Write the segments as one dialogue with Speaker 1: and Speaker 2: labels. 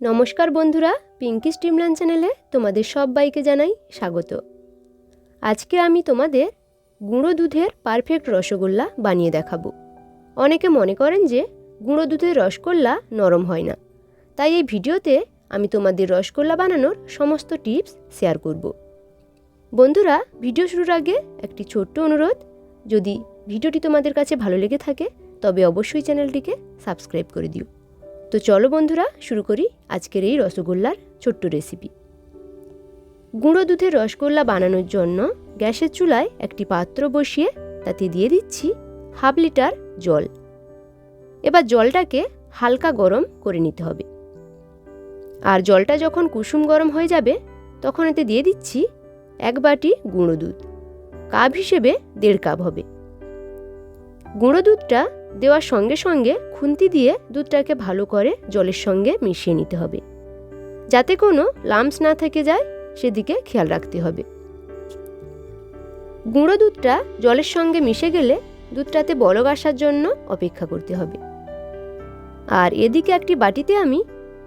Speaker 1: নমস্কার বন্ধুরা পিঙ্কি স্ট্রিমলান চ্যানেলে তোমাদের সবাইকে জানাই স্বাগত। আজকে আমি তোমাদের গুঁড়ো দুধের পারফেক্ট রসগোল্লা বানিয়ে দেখাবো। অনেকে মনে করেন যে গুঁড়ো দুধের রসগোল্লা নরম হয় না। তাই এই ভিডিওতে আমি তোমাদের রসগোল্লা বানানোর সমস্ত টিপস শেয়ার করব। বন্ধুরা, ভিডিও শুরুর আগে একটি ছোট্ট অনুরোধ, যদি ভিডিওটি তোমাদের কাছে ভালো লেগে থাকে, তবে অবশ্যই চ্যানেলটিকে সাবস্ক্রাইব করে দিও। তো চলো বন্ধুরা, শুরু করি আজকের এই রসগোল্লার ছোট্ট রেসিপি গুঁড়ো দুধের রসগোল্লা বানানোর জন্য গ্যাসের চুলায় একটি পাত্র বসিয়ে তাতে দিয়ে দিচ্ছি হাফ লিটার জল। এবার জলটাকে হালকা গরম করে নিতে হবে। আর জলটা যখন কুসুম গরম হয়ে যাবে, তখন এতে দিয়ে দিচ্ছি এক বাটি গুঁড়ো দুধ। কাপ হিসেবে দেড় কাপ হবে। গুঁড়ো দুধটা দেওয়ার সঙ্গে সঙ্গে খুন্তি দিয়ে দুধটাকে ভালো করে জলের সঙ্গে মিশিয়ে নিতে হবে। যাতে কোনো লামস না থেকে যায়, সেদিকে খেয়াল রাখতে হবে। গুঁড়ো দুধটা জলের সঙ্গে মিশে গেলে দুধটাতে বলক আসার জন্য অপেক্ষা করতে হবে। আর এদিকে একটি বাটিতে আমি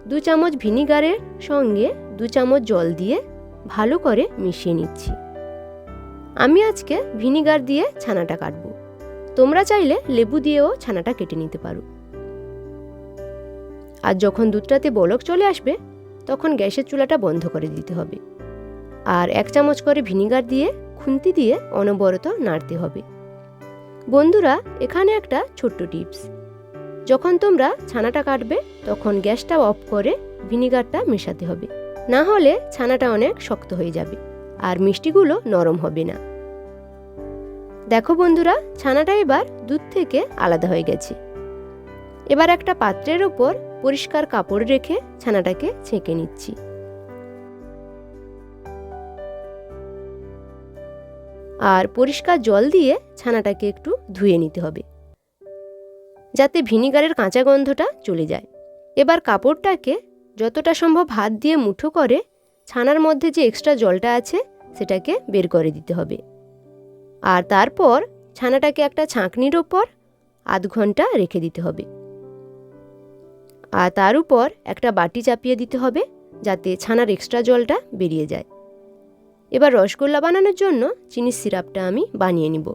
Speaker 1: দু চামচ ভিনিগারের সঙ্গে দু চামচ জল দিয়ে ভালো করে মিশিয়ে নিচ্ছি। আমি আজকে ভিনিগার দিয়ে ছানাটা কাটবো। তোমরা চাইলে লেবু দিয়েও ছানাটা কেটে নিতে পারো। আর যখন দুধটাতে বলক চলে আসবে, তখন গ্যাসের চুলাটা বন্ধ করে দিতে হবে। আর এক চামচ করে ভিনিগার দিয়ে খুন্তি দিয়ে অনবরত নাড়তে হবে। বন্ধুরা, এখানে একটা ছোট্ট টিপস। যখন তোমরা ছানাটা কাটবে, তখন গ্যাসটা অফ করে ভিনিগারটা মেশাতে হবে। না হলে ছানাটা অনেক শক্ত হয়ে যাবে, আর মিষ্টিগুলো নরম হবে না। দেখো বন্ধুরা, ছানাটা এবার দুধ থেকে আলাদা হয়ে গেছে। এবার একটা পাত্রের ওপর পরিষ্কার কাপড় রেখে ছানাটাকে ছেঁকে নিচ্ছি। আর পরিষ্কার জল দিয়ে ছানাটাকে একটু ধুয়ে নিতে হবে, যাতে ভিনিগারের কাঁচা গন্ধটা চলে যায়। এবার কাপড়টাকে যতটা সম্ভব হাত দিয়ে মুঠো করে ছানার মধ্যে যে এক্সট্রা জলটা আছে, সেটাকে বের করে দিতে হবে। আর তারপর ছানাটাকে একটা ছাঁকনির ওপর আধ ঘণ্টা রেখে দিতে হবে। আর তার উপর একটা বাটি চাপিয়ে দিতে হবে যাতে ছানার এক্সট্রা জলটা বেরিয়ে যায়। এবার রসগোল্লা বানানোর জন্য চিনির সিরাপটা আমি বানিয়ে নিব।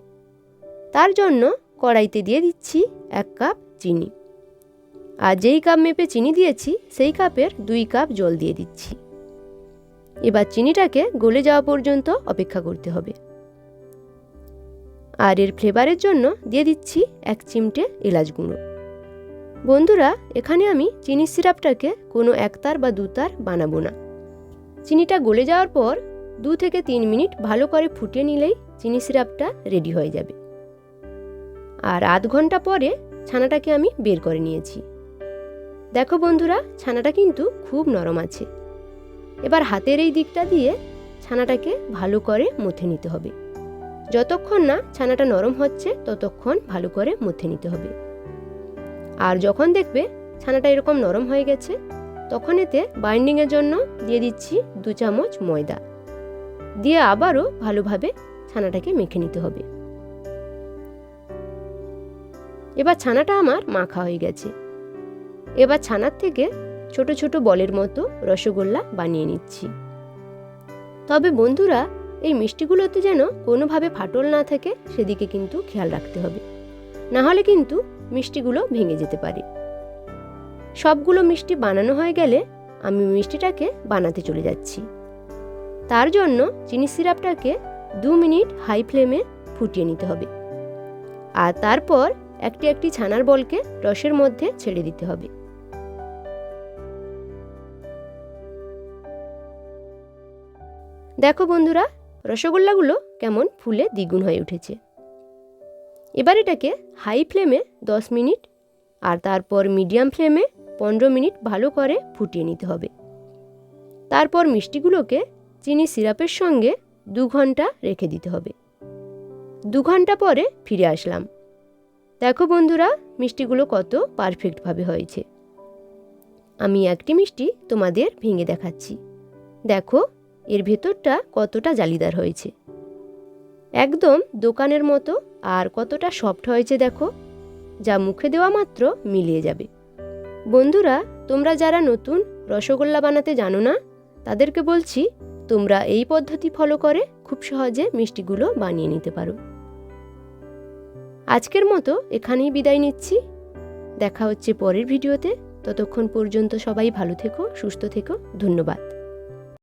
Speaker 1: তার জন্য কড়াইতে দিয়ে দিচ্ছি এক কাপ চিনি। আর যেই কাপ মেপে চিনি দিয়েছি, সেই কাপের দুই কাপ জল দিয়ে দিচ্ছি। এবার চিনিটাকে গলে যাওয়া পর্যন্ত অপেক্ষা করতে হবে। আর এর ফ্লেভারের জন্য দিয়ে দিচ্ছি এক চিমটে এলাচ গুঁড়ো। বন্ধুরা, এখানে আমি চিনি সিরাপটাকে কোনো একতার বা দুতার বানাবো না। চিনিটা গলে যাওয়ার পর দু থেকে তিন মিনিট ভালো করে ফুটিয়ে নিলেই চিনি সিরাপটা রেডি হয়ে যাবে। আর আধ ঘণ্টা পরে ছানাটাকে আমি বের করে নিয়েছি। দেখো বন্ধুরা, ছানাটা কিন্তু খুব নরম আছে। এবার হাতের এই দিকটা দিয়ে ছানাটাকে ভালো করে মুথে নিতে হবে। যতক্ষণ না ছানাটা নরম হচ্ছে, ততক্ষণ ভালো করে মুথে নিতে হবে। আর যখন দেখবে ছানাটা এরকম নরম হয়ে গেছে, তখন এতে বাইন্ডিংয়ের জন্য দিয়ে দিচ্ছি দু চামচ ময়দা। দিয়ে আবারও ভালোভাবে ছানাটাকে মেখে নিতে হবে। এবার ছানাটা আমার মাখা হয়ে গেছে। এবার ছানার থেকে ছোট ছোট বলের মতো রসগোল্লা বানিয়ে নিচ্ছি। তবে বন্ধুরা এই মিষ্টিগুলোতে যেন কোনোভাবে ফাটল না থাকে, সেদিকে কিন্তু খেয়াল রাখতে হবে। না হলে কিন্তু মিষ্টিগুলো ভেঙে যেতে পারে। সবগুলো মিষ্টি বানানো হয়ে গেলে আমি মিষ্টিটাকে বানাতে চলে যাচ্ছি। তার জন্য চিনি সিরাপটাকে দু মিনিট হাই ফ্লেমে ফুটিয়ে নিতে হবে। আর তারপর একটি একটি ছানার বলকে রসের মধ্যে ছেড়ে দিতে হবে। দেখো বন্ধুরা রসগোল্লাগুলো কেমন ফুলে দ্বিগুণ হয়ে উঠেছে। এবার এটাকে হাই ফ্লেমে দশ মিনিট আর তারপর মিডিয়াম ফ্লেমে পনেরো মিনিট ভালো করে ফুটিয়ে নিতে হবে। তারপর মিষ্টিগুলোকে চিনি সিরাপের সঙ্গে দু ঘণ্টা রেখে দিতে হবে। দু ঘণ্টা পরে ফিরে আসলাম। দেখো বন্ধুরা, মিষ্টিগুলো কত পারফেক্টভাবে হয়েছে। আমি একটি মিষ্টি তোমাদের ভেঙে দেখাচ্ছি। দেখো এর ভেতরটা কতটা জালিদার হয়েছে। একদম দোকানের মতো আর কতটা সফট হয়েছে দেখো, যা মুখে দেওয়া মাত্র মিলিয়ে যাবে। বন্ধুরা, তোমরা যারা নতুন রসগোল্লা বানাতে জানো না, তাদেরকে বলছি, তোমরা এই পদ্ধতি ফলো করে খুব সহজে মিষ্টিগুলো বানিয়ে নিতে পারো। আজকের মতো এখানেই বিদায় নিচ্ছি। দেখা হচ্ছে পরের ভিডিওতে। ততক্ষণ পর্যন্ত সবাই ভালো থেকো, সুস্থ থেকো, ধন্যবাদ।